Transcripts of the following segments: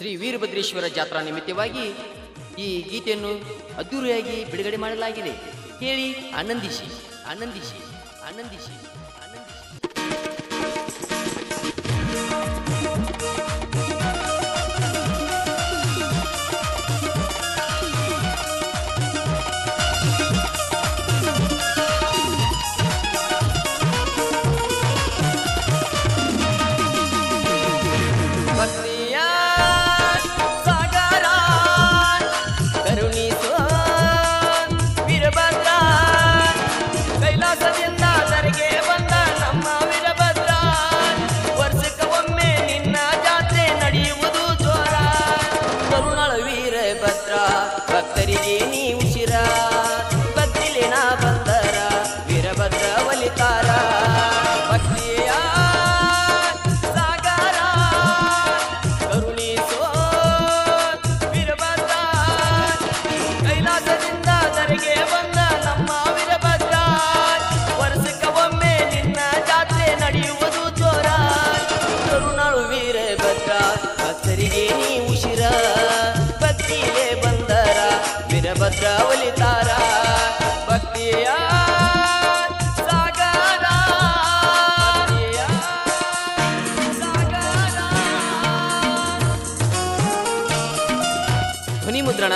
ಶ್ರೀ ವೀರಭದ್ರೇಶ್ವರ ಜಾತ್ರಾ ನಿಮಿತ್ತವಾಗಿ ಈ ಗೀತೆಯನ್ನು ಅದ್ದೂರಿಯಾಗಿ ಬಿಡುಗಡೆ ಮಾಡಲಾಗಿದೆ. ಕೇಳಿ ಆನಂದಿಸಿ ಆನಂದಿಸಿ ಆನಂದಿಸಿ. ಧ್ವನಿ ಮುದ್ರಣ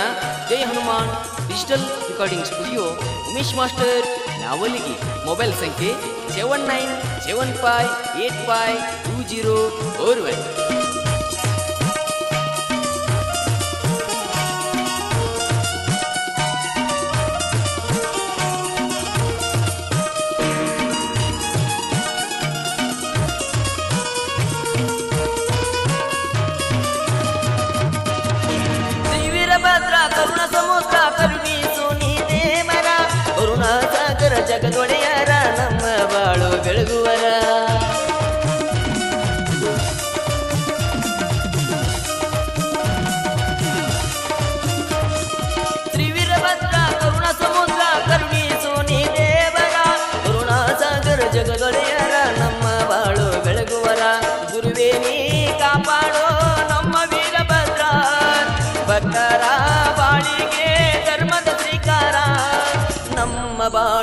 Jai Hanuman digital recording studio Umesh master ನಾವಲಿಗೆ mobile ಸಂಖ್ಯೆ seven nine seven five eight five two zero four one. Veerabhadra ಕರುಣ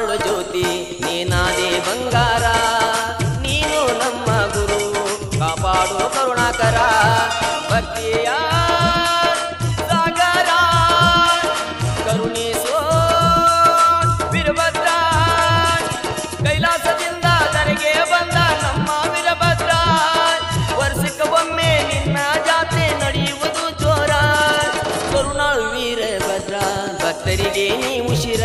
ಬಾಳು ಜ್ಯೋತಿ, ನೀನಾದೇ ಬಂಗಾರ. ನೀನು ನಮ್ಮ ಗುರು, ಕಾಪಾಡು ಕರುಣಾಕರ. ಭಕ್ತಿಯ ಸಾಗರ, ಕರುಣಿಸೋ ವೀರಭದ್ರ. ಕೈಲಾಸದಿಂದ ನನಗೆ ಬಂದ ನಮ್ಮ ವೀರಭದ್ರ. ವರ್ಷಕ್ಕೆ ಒಮ್ಮೆ ನಿನ್ನ ಜಾತ್ರೆ ನಡೆಯುವುದು ಜೋರ. ಕರುಣಾಳು ವೀರಭದ್ರ, ಭಕ್ತರಿಗೆ ನೀ ಉಸಿರ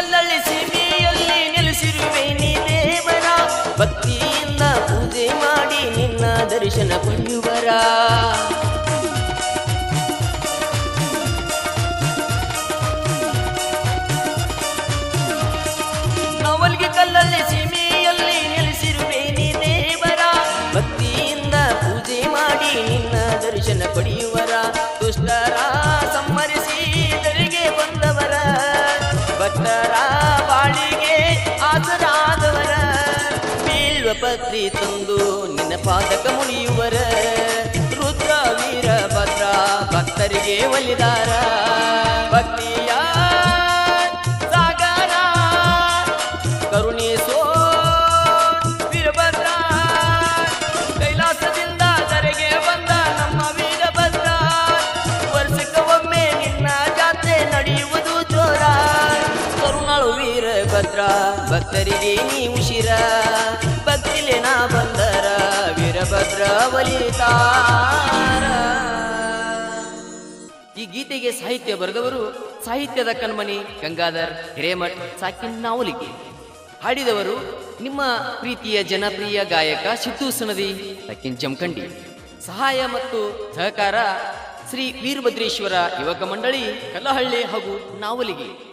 ಅವಲ್ಗೆ ಕಲ್ಲಳ್ಳಿ ಸೀಮೆಯಲ್ಲಿ ನೆಲೆಸಿರುವೆ ನೀ ದೇವರ. ಭಕ್ತಿಯಿಂದ ಪೂಜೆ ಮಾಡಿ ನಿನ್ನ ದರ್ಶನ ಪಡೆಯುವರ ಪತ್ರಿ ತಂದು ನಿನ್ನ ಪಾದಕ ಮುನಿಯುವರ. ರುದ್ರ ವೀರ ಭದ್ರ ಭಕ್ತರಿಗೆ ಒಲಿದಾರ. ಭಕ್ತಿಯ ಸಾಗರ, ಕರುಣಿಸೋ, ವೀರಭದ್ರ. ಕೈಲಾಸದಿಂದ ಧರೆಗೆ ಬಂದ ನಮ್ಮ ವೀರಭದ್ರ. ವರ್ಷಕ್ಕೆ ಒಮ್ಮೆ ನಿನ್ನ ಜಾತ್ರೆ ನಡೆಯುವುದು ಜೋರ ಕರುಣಾಳು ವೀರಭದ್ರ, ಭಕ್ತರಿಗೆ ನೀ ಉಸಿರ ಈ ಗೀತೆಗೆ ಸಾಹಿತ್ಯ ಬರೆದವರು ಸಾಹಿತ್ಯದ ಕಣ್ಮಣಿ ಗಂಗಾಧರ್ ಹಿರೇಮಠ್ ಸಾಕಿನ್ ನಾವಲಿಗೆ ಹಾಡಿದವರು ನಿಮ್ಮ ಪ್ರೀತಿಯ ಜನಪ್ರಿಯ ಗಾಯಕ ಸಿದ್ದು ಸನದಿ ಸಕಿನ್ ಜಮಖಂಡಿ. ಸಹಾಯ ಮತ್ತು ಸಹಕಾರ ಶ್ರೀ ವೀರಭದ್ರೇಶ್ವರ ಯುವಕ ಮಂಡಳಿ ಕಲ್ಲಹಳ್ಳಿ ಹಾಗೂ ನಾವಲಿಗೆ.